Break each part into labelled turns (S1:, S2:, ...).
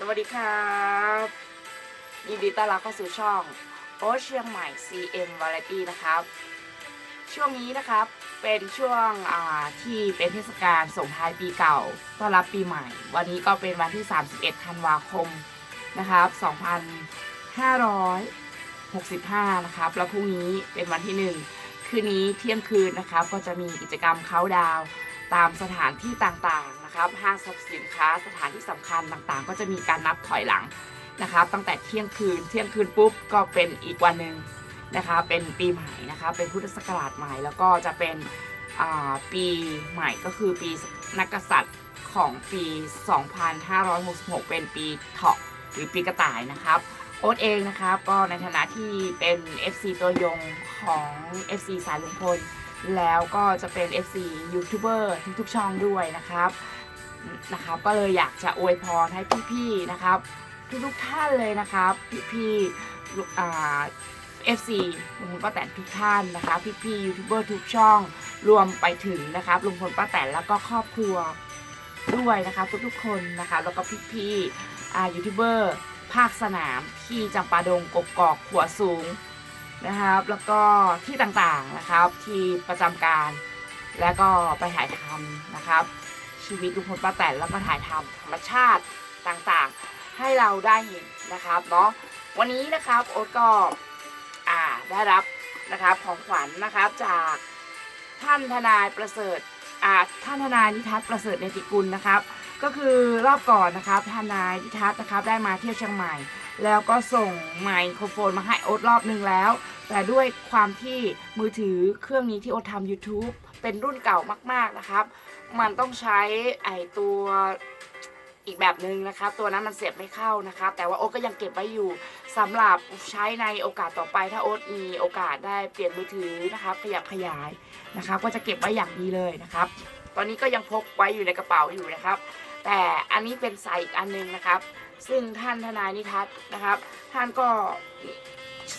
S1: สวัสดีครับยินดีต้อนรับเข้าสู่ช่องโอเชียงใหม่ CM Variety นะครับ ช่วงนี้นะครับเป็นช่วงที่เป็นเทศกาลส่งท้ายปีเก่า ต้อนรับปีใหม่ วันนี้ก็เป็นวันที่ 31 ธันวาคมนะครับ 2565 นะครับ แล้วพรุ่งนี้เป็นวันที่ 1 คืนนี้เที่ยงคืนนะครับ ก็จะมีกิจกรรมเขาดาวน์ ตามสถานที่ต่างๆนะครับห้างสรรพสินค้าสถานที่สำคัญต่างๆ ก็จะมีการนับถอยหลังนะครับ ตั้งแต่เที่ยงคืนเที่ยงคืนปุ๊บก็เป็นอีกวันหนึ่งนะคะเป็นปีใหม่นะคะเป็นพุทธศักราชใหม่ แล้วก็จะเป็นปีใหม่ก็คือปีนักกษัตริย์ของปี 2566 เป็นปีเถาะหรือปีกระต่ายนะครับโอ๊ตเองนะครับก็ในฐานะที่เป็น FC ตัวยงของ FC สายลุงพล แล้วก็จะเป็น FC ยูทูบเบอร์ทุกๆช่องด้วยนะครับนะครับ ก็เลยอยากจะอวยพรให้พี่ๆนะครับ ทุกๆท่านเลยนะครับ พี่ๆอ่า FC ลุงพลป้าแตนทุกท่านนะคะ พี่ๆยูทูบเบอร์ทุกช่อง รวมไปถึงนะครับลุงพลป้าแตนแล้วก็ครอบครัวด้วยนะคะ ทุกๆคนนะคะ แล้วก็พี่ๆยูทูบเบอร์ภาคสนามที่จำปาดงกกอกขัวสูง นะครับ แล้วก็ที่ต่างๆนะครับ ที่ประจำการ แล้วก็ไปถ่ายทำนะครับ ชีวิตลุงพลป้าแตนแล้วก็ถ่ายทำธรรมชาติต่างๆ ให้เราได้เห็นนะครับเนาะวันนี้นะครับโอ๊ตก็อ่าได้รับนะครับของขวัญนะครับจากท่านทนายประเสริฐอ่าท่านทนายนิทัศน์ประเสริฐเนติกุลนะครับ ก็คือรอบก่อนนะครับทนายนิทัศน์นะครับได้มาเที่ยวเชียงใหม่ แล้วก็ส่งไมโครโฟนมาให้โอ๊ตรอบหนึ่งแล้ว แต่ด้วยความที่มือถือเครื่องนี้ที่โอ๊ตทำ YouTube เป็นรุ่นเก่ามากๆนะครับ มันต้องใช้ไอตัวอีกแบบหนึ่งนะครับ ตัวนั้นมันเสียบไม่เข้านะครับ แต่ว่าโอ๊ตก็ยังเก็บไว้อยู่สำหรับใช้ในโอกาสต่อไปถ้าโอ๊ตมีโอกาสได้เปลี่ยนมือถือนะครับขยับขยายนะครับ ก็จะเก็บไว้อย่างดีเลยนะครับ ตอนนี้ก็ยังพกไว้อยู่ในกระเป๋าอยู่นะครับ แต่อันนี้เป็นใส่อีกอันหนึงนะครับ ซึ่งท่านทนายนิทัศน์นะครับ ท่านก็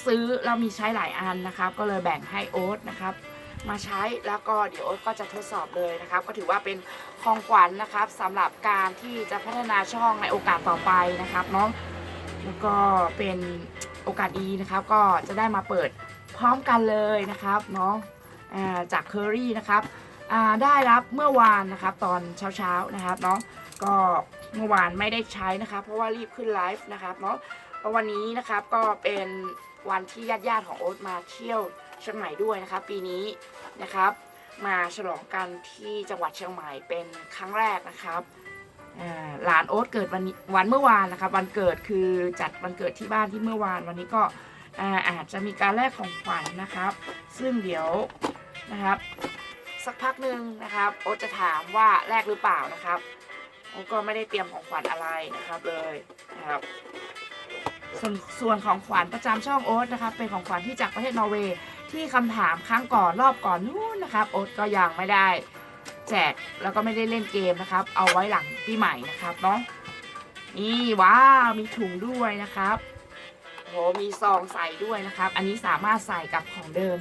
S1: ซื้อแล้วมีใช้หลายอันนะครับ ก็เลยแบ่งให้โอ๊ตนะครับ มาใช้แล้วก็เดี๋ยวโอ๊ตก็จะทดสอบเลยนะครับ ก็ถือว่าเป็นของขวัญนะครับสำหรับการที่จะพัฒนาช่องในโอกาสต่อไปนะครับเนาะแล้วก็เป็นโอกาสดีนะครับ ก็จะได้มาเปิดพร้อมกันเลยนะครับเนาะอ่าจากเคอรี่นะครับ ได้รับเมื่อวานนะครับตอนเช้าๆนะครับเนาะก็เมื่อวานไม่ได้ใช้นะครับ เพราะว่ารีบขึ้นไลฟ์นะครับเนาะเพราะวันนี้นะครับก็เป็นวันที่ญาติๆของโอ๊ตมาเที่ยวเชียงใหม่ด้วยนะครับ ปีนี้นะครับ มาฉลองกันที่จังหวัดเชียงใหม่เป็นครั้งแรกนะครับหลานโอ๊ตเกิดวันวันเมื่อวานนะครับ วันเกิดคือจัดวันเกิดที่บ้านที่เมื่อวาน วันนี้ก็อาอาจจะมีการแลกของขวัญนะครับ ซึ่งเดี๋ยวนะครับ สักพักหนึ่งนะครับโอ๊ตจะถามว่าแลกหรือเปล่านะครับโอก็ไม่ได้เตรียมของขวัญอะไรนะครับเลยนะครับส่วนส่วนของขวัญประจำช่องโอ๊ตนะครับ เป็นของขวัญที่จากประเทศนอร์เวย์ที่คำถามครั้งก่อนรอบก่อนนู้นนะครับโอ๊ตก็ยังไม่ได้แจกแล้วก็ไม่ได้เล่นเกมนะครับ เอาไว้หลังปีใหม่นะครับเนาะนี่ว้าวมีถุงด้วยนะครับโหมีซองใส่ด้วยนะครับ อันนี้สามารถใส่กับของเดิม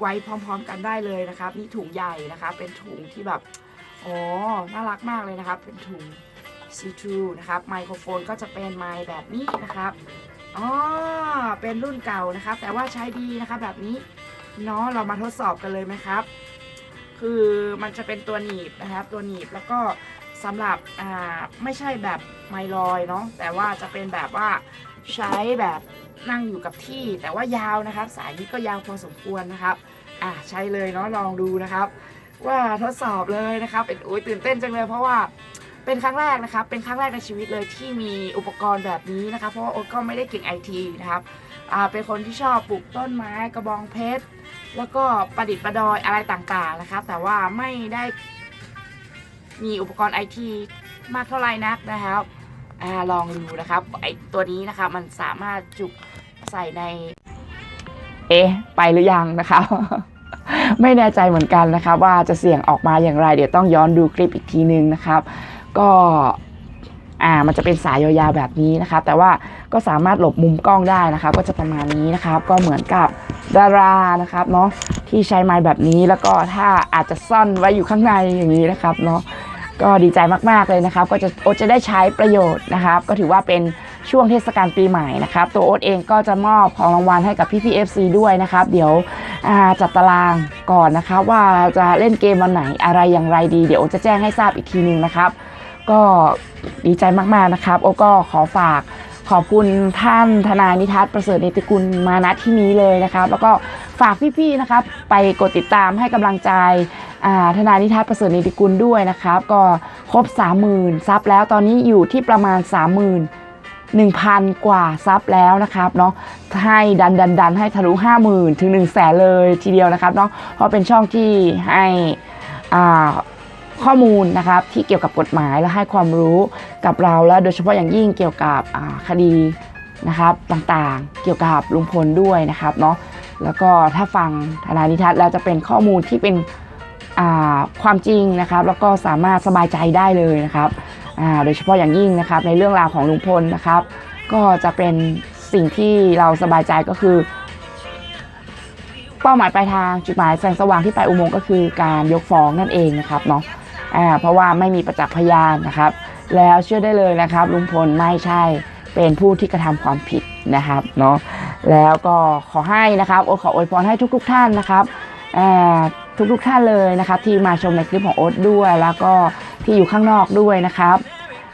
S1: ไว้พร้อมๆกันได้เลยนะครับ นี่ถุงใหญ่นะครับเป็นถุงที่แบบอ๋อน่ารักมากเลยนะครับ เป็นถุงซีทูนะครับไมโครโฟนก็จะเป็นไมค์แบบนี้นะครับอ๋อเป็นรุ่นเก่านะครับ แต่ว่าใช้ดีนะครับแบบนี้เนาะเรามาทดสอบกันเลยไหมครับ คือมันจะเป็นตัวหนีบนะครับ ตัวหนีบแล้วก็สำหรับอ่าไม่ใช่แบบไมลอยเนาะแต่ว่าจะเป็นแบบว่า ใช้แบบนั่งอยู่กับที่แต่ว่ายาวนะครับ สายนี้ก็ยาวพอสมควรนะครับอ่าใช้เลยเนาะลองดูนะครับ ว่าทดสอบเลยนะครับ เป็นโอ้ยตื่นเต้นจังเลย เพราะว่าเป็นครั้งแรกนะครับ เป็นครั้งแรกในชีวิตเลยที่มีอุปกรณ์แบบนี้นะครับเพราะว่าโอ๊ตก็ไม่ได้เก่งไอทีนะครับอ่าเป็นคนที่ชอบปลูกต้นไม้กระบองเพชรแล้วก็ประดิษฐ์ประดอยอะไรต่างๆนะครับ แต่ว่าไม่ได้มีอุปกรณ์ไอทีมากเท่าไหร่นักนะครับ อาลองดูนะครับไอตัวนี้นะครับมันสามารถจุกใส่ใน เอ๊ะไปหรือยังนะครับ ไม่แน่ใจเหมือนกันนะครับ ว่าจะเสี่ยงออกมาอย่างไร เดี๋ยวต้องย้อนดูคลิปอีกทีนึงนะครับ ก็อ่ามันจะเป็นสายยาวๆแบบนี้นะครับแต่ว่าก็สามารถหลบมุมกล้องได้นะครับก็จะประมาณนี้นะครับ ก็เหมือนกับดารานะครับเนาะที่ใช้ไม้แบบนี้แล้วก็ถ้าอาจจะซ่อนไว้อยู่ข้างในอย่างนี้นะครับเนาะ ก็ดีใจมากๆเลยนะครับ ก็จะโอ๊ตจะได้ใช้ประโยชน์นะครับ ก็ถือว่าเป็นช่วงเทศกาลปีใหม่นะครับ ตัวโอ๊ตเองก็จะมอบของรางวัลให้กับพี่พีเอฟซีด้วยนะครับ เดี๋ยวจัดตารางก่อนนะครับว่าจะเล่นเกมวันไหนอะไรอย่างไรดี เดี๋ยวโอ๊ตจะแจ้งให้ทราบอีกทีนึงนะครับ ก็ดีใจมากๆนะครับ โอ๊ตก็ขอฝากขอบคุณท่านทนายนิทัศน์ประเสริฐเนติกุลมาณที่นี้เลยนะครับ แล้วก็ฝากพี่ๆนะครับ ไปกดติดตามให้กำลังใจ ทนายนิทัศน์ประเสริฐนิติกุลด้วยนะครับ ก็ครบ 30,000ซับแล้วตอนนี้อยู่ที่ประมาณ31,000 กว่าซับแล้วนะครับเนาะให้ดันดันดันให้ทะลุ 50,000 ถึง 1 0 0 0 0แสนเลยทีเดียวนะครับเนาะเพราะเป็นช่องที่ให้ข้อมูลนะครับที่เกี่ยวกับกฎหมายและให้ความรู้กับเราและโดยเฉพาะอย่างยิ่งเกี่ยวกับคดีนะครับต่างๆ เกี่ยวกับลุงพลด้วยนะครับเนาะแล้วก็ถ้าฟังทนายนิทัศน์แล้วจะเป็นข้อมูลที่เป็น ความจริงนะครับ แล้วก็สามารถสบายใจได้เลยนะครับโดยเฉพาะอย่างยิ่งนะครับ ในเรื่องราวของลุงพลนะครับ ก็จะเป็นสิ่งที่เราสบายใจก็คือ เป้าหมายปลายทางจุดหมายแสงสว่างที่ปลายอุโมงค์ก็คือการยกฟ้องนั่นเองนะครับเนาะเพราะว่าไม่มีประจักษ์พยานนะครับ แล้วเชื่อได้เลยนะครับ ลุงพลไม่ใช่เป็นผู้ที่กระทำความผิดนะครับเนาะแล้วก็ขอให้นะครับโอขออวยพรให้ทุกๆท่านนะครับ ทุกๆท่านเลยนะครับที่มาชมในคลิปของโอ๊ตด้วย แล้วก็ที่อยู่ข้างนอกด้วยนะครับ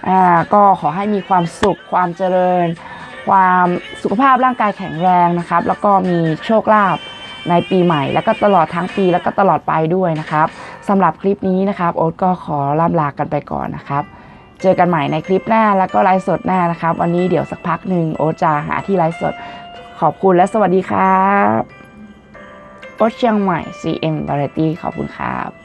S1: อ่าก็ขอให้มีความสุขความเจริญ ความสุขภาพร่างกายแข็งแรงนะครับ แล้วก็มีโชคลาภในปีใหม่ แล้วก็ตลอดทั้งปีแล้วก็ตลอดไปด้วยนะครับสำหรับคลิปนี้นะครับ โอ๊ตก็ขอล่ำลากันไปก่อนนะครับ เจอกันใหม่ในคลิปหน้าแล้วก็ไลฟ์สดหน้านะครับ วันนี้เดี๋ยวสักพักหนึ่งโอ๊ตจะหาที่ไลฟ์สดขอบคุณและสวัสดีครับ โอ๊ตเชียงใหม่ CM Variety ขอบคุณครับ